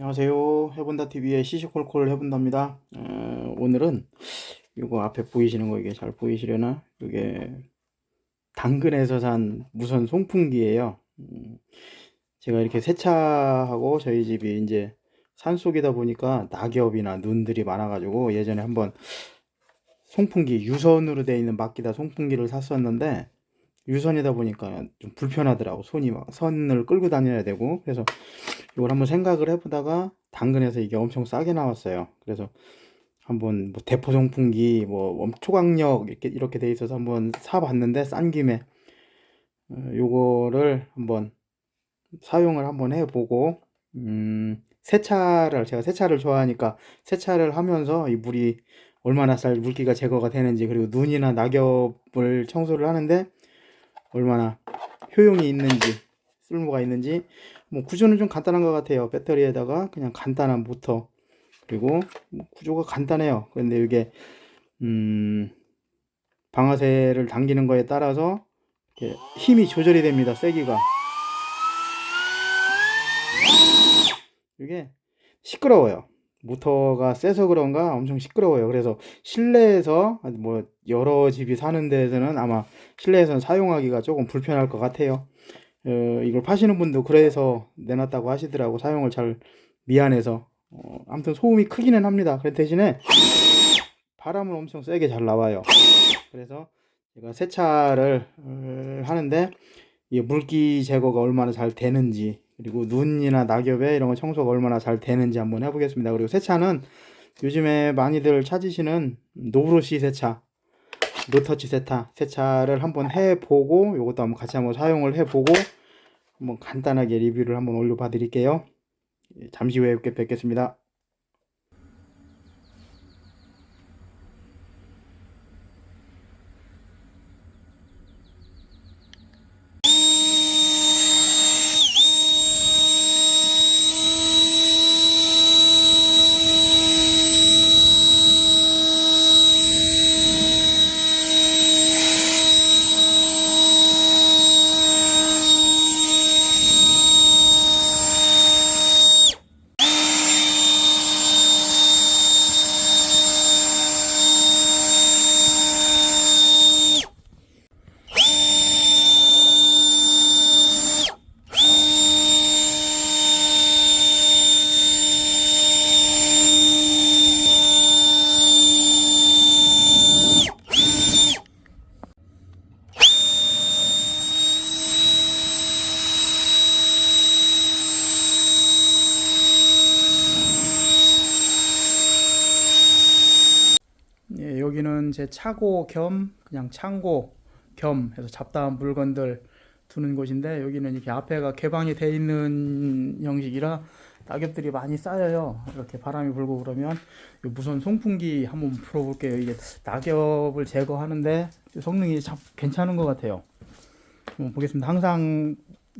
안녕하세요. 해본다 TV의 시시콜콜 해본답니다. 어, 오늘은 이거 앞에 보이시는 거 이게 잘 보이시려나? 이게 당근에서 산 무선 송풍기예요. 음, 제가 이렇게 세차하고 저희 집이 이제 산속이다 보니까 낙엽이나 눈들이 많아가지고 예전에 한번 송풍기 유선으로 되어 있는 막기다 송풍기를 샀었는데 유선이다 보니까 좀 불편하더라고 손이 막 선을 끌고 다녀야 되고 그래서 이걸 한번 생각을 해보다가 당근에서 이게 엄청 싸게 나왔어요. 그래서 한번 뭐 대포 송풍기 뭐 엄- 초강력 이렇게 이렇게 돼 있어서 한번 사봤는데 싼 김에 어, 요거를 한번 사용을 한번 해보고 음, 세차를 제가 세차를 좋아하니까 세차를 하면서 이 물이 얼마나 잘 물기가 제거가 되는지 그리고 눈이나 낙엽을 청소를 하는데 얼마나 효용이 있는지 쓸모가 있는지 뭐 구조는 좀 간단한 것 같아요. 배터리에다가 그냥 간단한 모터 그리고 뭐 구조가 간단해요. 그런데 이게 음 방아쇠를 당기는 거에 따라서 힘이 조절이 됩니다. 세기가 이게 시끄러워요. 모터가 세서 그런가 엄청 시끄러워요. 그래서 실내에서 뭐 여러 집이 사는 데에서는 아마 실내에서는 사용하기가 조금 불편할 것 같아요. 어, 이걸 파시는 분도 그래서 내놨다고 하시더라고. 사용을 잘 미안해서. 어, 아무튼 소음이 크기는 합니다. 그 대신에 바람은 엄청 세게 잘 나와요. 그래서 제가 세차를 어, 하는데 이 물기 제거가 얼마나 잘 되는지 그리고 눈이나 낙엽에 이런 거 청소가 얼마나 잘 되는지 한번 해보겠습니다. 그리고 세차는 요즘에 많이들 찾으시는 노브로시 세차, 노터치 세차, 세차를 한번 해보고 이것도 한번 같이 한번 사용을 해보고 한번 간단하게 리뷰를 한번 올려봐 드릴게요. 예, 잠시 후에 뵙- 뵙겠습니다. 예, 여기는 제 차고 겸 그냥 창고 겸 해서 잡다한 물건들 두는 곳인데 여기는 이렇게 앞에가 개방이 돼 있는 형식이라 낙엽들이 많이 쌓여요. 이렇게 바람이 불고 그러면 이 무선 송풍기 한번 풀어볼게요. 이게 낙엽을 제거하는데 성능이 참 괜찮은 것 같아요. 보겠습니다. 항상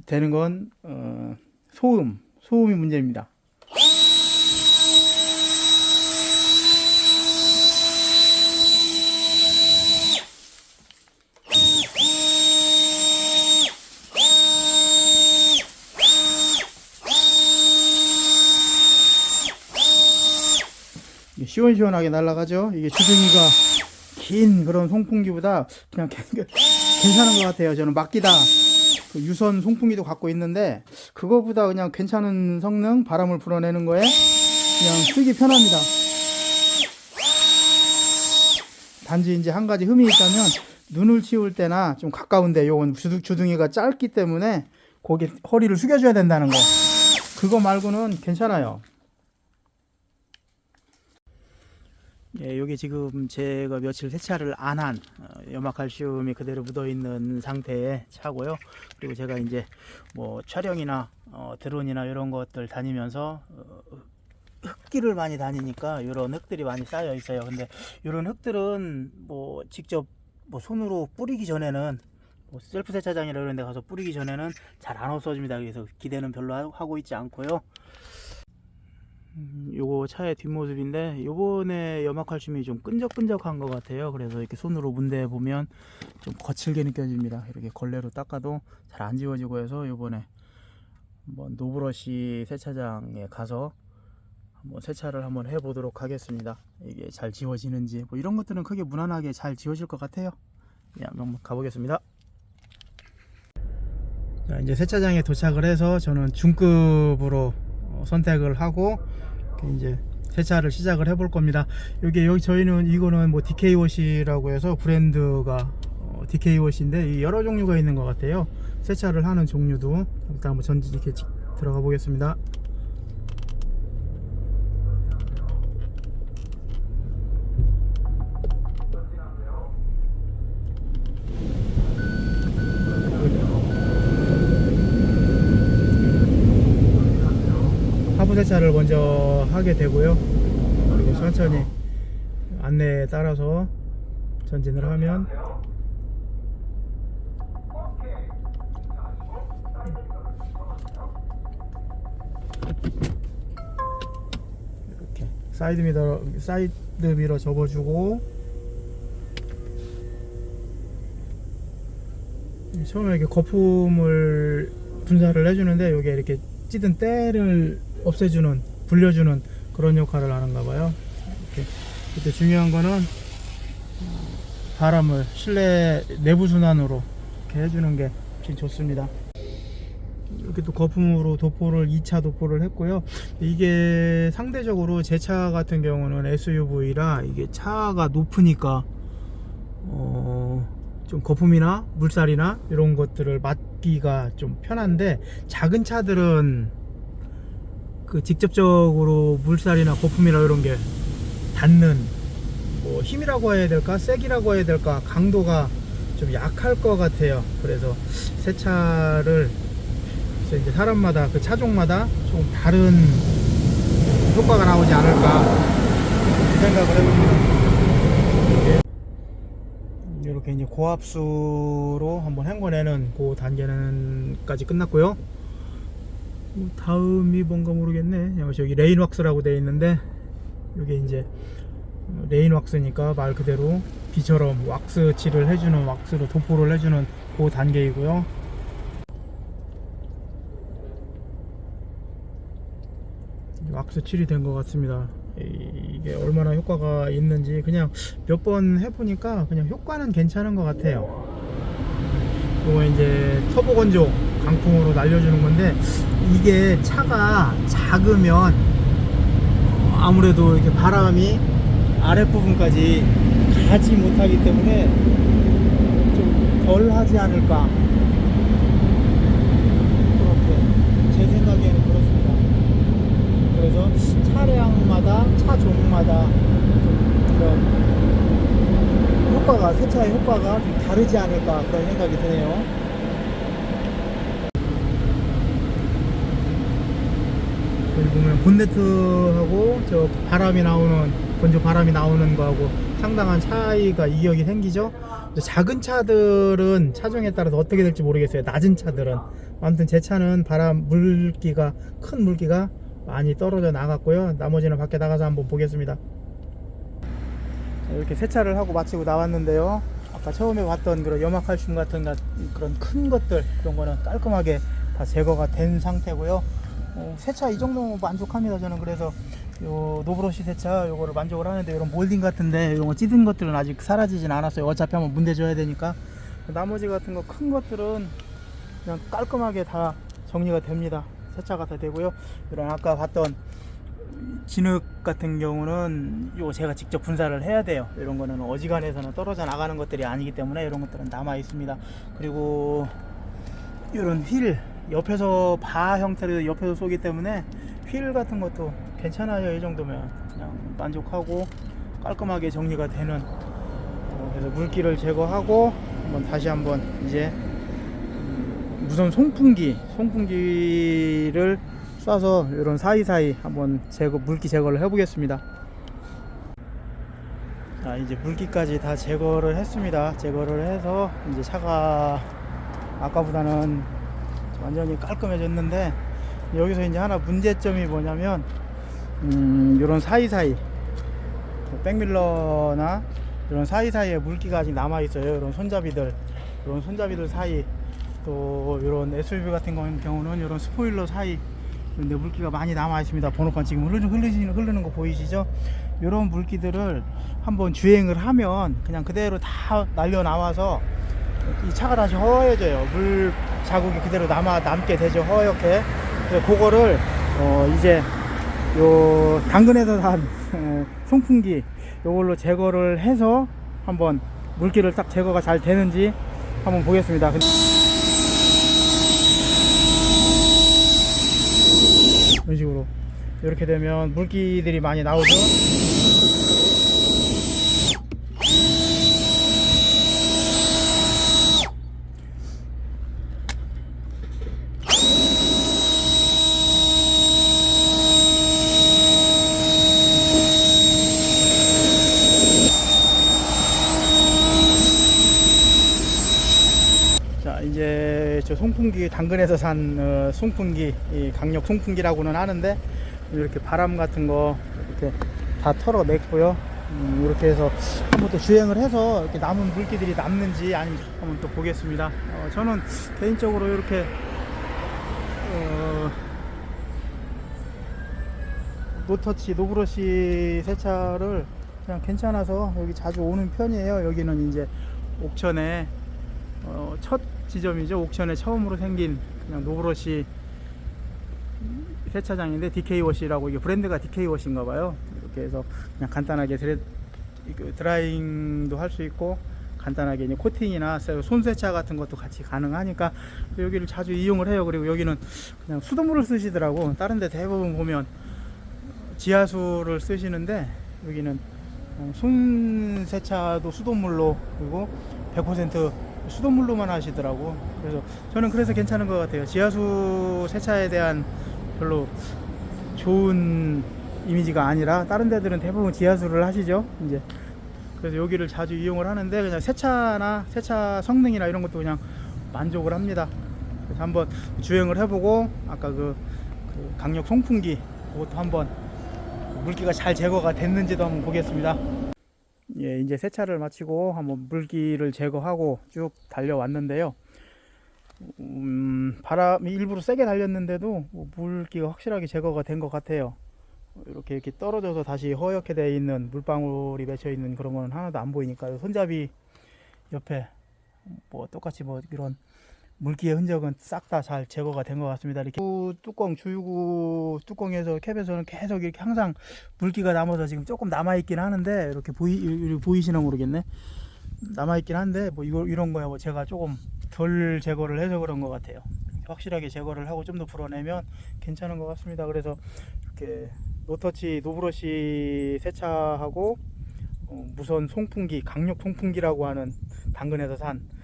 되는 건 어, 소음, 소음이 문제입니다. 시원시원하게 날아가죠. 이게 주둥이가 긴 그런 송풍기보다 그냥 괜- 괜찮은 것 같아요. 저는 맡기다 그 유선 송풍기도 갖고 있는데 그거보다 그냥 괜찮은 성능, 바람을 불어내는 거에 그냥 쓰기 편합니다. 단지 이제 한 가지 흠이 있다면 눈을 치울 때나 좀 가까운데 요건 주둥, 주둥이가 짧기 때문에 거기 허리를 숙여줘야 된다는 거. 그거 말고는 괜찮아요. 예, 여기 지금 제가 며칠 세차를 안 한 염화칼슘이 그대로 묻어 있는 상태의 차고요. 그리고 제가 이제 뭐 촬영이나 어, 드론이나 이런 것들 다니면서 어, 흙길을 많이 다니니까 이런 흙들이 많이 쌓여 있어요. 근데 이런 흙들은 뭐 직접 뭐 손으로 뿌리기 전에는 뭐 셀프 세차장이나 이런 데 가서 뿌리기 전에는 잘 안 없어집니다. 그래서 기대는 별로 하- 하고 있지 않고요. 음, 요거 차의 뒷모습인데 요번에 염화칼슘이 좀 끈적끈적한 것 같아요 그래서 이렇게 손으로 문대 보면 좀 거칠게 느껴집니다 이렇게 걸레로 닦아도 잘 안 지워지고 해서 요번에 한번 노브러시 세차장에 가서 한번 세차를 한번 해보도록 하겠습니다. 이게 잘 지워지는지 뭐 이런 것들은 크게 무난하게 잘 지워질 것 같아요. 예, 한번 가보겠습니다. 자, 이제 세차장에 도착을 해서 저는 중급으로 어, 선택을 하고 이제 세차를 시작을 해볼 겁니다. 여기 여기 저희는 이거는 뭐 DK 워시라고 해서 브랜드가 어, DK 워시인데 이 여러 종류가 있는 것 같아요. 세차를 하는 종류도 일단 한번 전지 이렇게 직- 들어가 보겠습니다. 세차를 먼저 하게 되고요. 그리고 천천히 안내에 따라서 전진을 하면 이렇게 사이드 미러 사이드 미러 접어주고 처음에 이렇게 거품을 분사를 해주는데 여기에 이렇게 찌든 때를 없애주는 불려주는 그런 역할을 하는가 봐요. 이렇게 그때 중요한 거는 바람을 실내 내부 순환으로 이렇게 해주는 게 제일 좋습니다. 이렇게 또 거품으로 도포를 2차 도포를 했고요. 이게 상대적으로 제 차 같은 경우는 SUV라 이게 차가 높으니까 어, 좀 거품이나 물살이나 이런 것들을 맞기가 좀 편한데 작은 차들은 그 직접적으로 물살이나 거품이나 이런 게 닿는 뭐 힘이라고 해야 될까? 세기라고 해야 될까? 강도가 좀 약할 것 같아요. 그래서 새 차를 그래서 이제 사람마다 그 차종마다 조금 다른 효과가 나오지 않을까 생각을 해봅니다. 이렇게 이제 고압수로 한번 헹궈내는 그 단계는까지 끝났고요 뭐 다음이 뭔가 모르겠네. 여기 저기 레인 왁스라고 되어 있는데 이게 이제 레인 왁스니까 말 그대로 비처럼 왁스 칠을 해주는 왁스로 도포를 해주는 그 단계이고요. 왁스 칠이 된 것 같습니다. 이- 이게 얼마나 효과가 있는지 그냥 몇 번 해보니까 그냥 효과는 괜찮은 것 같아요. 이거 이제 터보 건조 강풍으로 날려주는 건데 이게 차가 작으면 어, 아무래도 이렇게 바람이 아랫부분까지 가지 못하기 때문에 좀 덜 하지 않을까 그렇게 제 생각에는 그렇습니다 그래서 차량마다 차 종마다 좀 그런 효과가 세차의 효과가 좀 다르지 않을까 그런 생각이 드네요. 보면 본네트하고 저 바람이 나오는 건조 바람이 나오는 거하고 상당한 차이가 이격이 생기죠. 작은 차들은 차종에 따라서 어떻게 될지 모르겠어요. 낮은 차들은 아무튼 제 차는 바람 물기가 큰 물기가 많이 떨어져 나갔고요. 나머지는 밖에 나가서 한번 보겠습니다. 자, 이렇게 세차를 하고 마치고 나왔는데요. 아까 처음에 봤던 그런 염화칼슘 같은 가- 그런 큰 것들 그런 거는 깔끔하게 다 제거가 된 상태고요. 어, 세차 이 정도면 만족합니다. 저는 그래서 요 노브러시 세차 요거를 만족을 하는데 이런 몰딩 같은데 이런 거 찌든 것들은 아직 사라지진 않았어요. 어차피 한번 문대줘야 되니까 나머지 같은 거 큰 것들은 그냥 깔끔하게 다 정리가 됩니다. 세차가 다 되고요. 이런 아까 봤던 진흙 같은 경우는 요 제가 직접 분사를 해야 돼요. 이런 거는 어지간해서는 떨어져 나가는 것들이 아니기 때문에 이런 것들은 남아 있습니다. 그리고 이런 휠 옆에서 바 형태로 옆에서 쏘기 때문에 휠 같은 것도 괜찮아요. 이 정도면 그냥 만족하고 깔끔하게 정리가 되는 어, 그래서 물기를 제거하고 한번 다시 한번 이제 음, 무선 송풍기 송풍기를 쏴서 이런 사이사이 한번 제거 물기 제거를 해보겠습니다. 자 이제 물기까지 다 제거를 했습니다. 제거를 해서 이제 차가 아까보다는 완전히 깔끔해졌는데 여기서 이제 하나 문제점이 뭐냐면 음, 이런 사이사이 뭐 백밀러나 이런 사이사이에 물기가 아직 남아 있어요. 이런 손잡이들 이런 손잡이들 사이 또 이런 SUV 같은 경우는 이런 스포일러 사이 근데 물기가 많이 남아 있습니다. 번호판 지금 흐르는 흐르는 흐르는 거 보이시죠? 이런 물기들을 한번 주행을 하면 그냥 그대로 다 날려 나와서 이 차가 다시 허해져요. 물 자국이 그대로 남아 남게 되죠. 허옇게. 그거를 어 이제 요 당근에서 산 에, 송풍기 요걸로 제거를 해서 한번 물기를 싹 제거가 잘 되는지 한번 보겠습니다. 이런 식으로 이렇게 되면 물기들이 많이 나오죠. 자 이제 저 송풍기 당근에서 산 어, 송풍기 이 강력 송풍기라고는 하는데 이렇게 바람 같은 거 이렇게 다 털어냈고요. 음, 이렇게 해서 한번 또 주행을 해서 이렇게 남은 물기들이 남는지 아니면 한번 또 보겠습니다. 어, 저는 개인적으로 이렇게 어, 노터치 노브러시 세차를 그냥 괜찮아서 여기 자주 오는 편이에요. 여기는 이제 옥천에 어, 첫 지점이죠. 옥천에 처음으로 생긴 그냥 노브러시 세차장인데 DK 워시라고 이게 브랜드가 DK 워시인가 봐요. 이렇게 해서 그냥 간단하게 드레, 그 드라잉도 할 수 있고 간단하게 이제 코팅이나 손 세차 같은 것도 같이 가능하니까 여기를 자주 이용을 해요. 그리고 여기는 그냥 수돗물을 쓰시더라고. 다른 데 대부분 보면 지하수를 쓰시는데 여기는 어, 손 세차도 수돗물로 그리고 100% 수돗물로만 하시더라고. 그래서 저는 그래서 괜찮은 것 같아요. 지하수 세차에 대한 별로 좋은 이미지가 아니라 다른 데들은 대부분 지하수를 하시죠. 이제 그래서 여기를 자주 이용을 하는데 그냥 세차나 세차 성능이나 이런 것도 그냥 만족을 합니다. 그래서 한번 주행을 해보고 아까 그, 그 강력 송풍기 그것도 한번 물기가 잘 제거가 됐는지도 한번 보겠습니다. 예, 이제 세차를 마치고 한번 물기를 제거하고 쭉 달려왔는데요. 음, 바람이 일부러 세게 달렸는데도 뭐 물기가 확실하게 제거가 된 것 같아요. 이렇게 이렇게 떨어져서 다시 허옇게 되어 있는 물방울이 맺혀 있는 그런 거는 하나도 안 보이니까 손잡이 옆에 뭐 똑같이 뭐 이런 물기의 흔적은 싹 다 잘 제거가 된 것 같습니다. 이렇게 뚜껑 주유구 뚜껑에서 캡에서는 계속 이렇게 항상 물기가 남아서 지금 조금 남아 있긴 하는데 이렇게 보이 이- 보이시나 모르겠네. 남아 있긴 한데 뭐 이거 이런 거야 뭐 제가 조금 덜 제거를 해서 그런 것 같아요. 확실하게 제거를 하고 좀더 불어내면 괜찮은 것 같습니다. 그래서 이렇게 노터치 노브러시 세차하고 어, 무선 송풍기 강력 송풍기라고 하는 당근에서 산 음,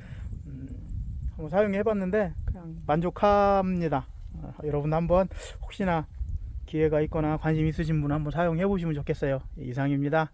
한번 사용해 봤는데 그냥 만족합니다. 어, 여러분 한번 혹시나 기회가 있거나 관심 있으신 분 한번 사용해 보시면 좋겠어요. 이상입니다.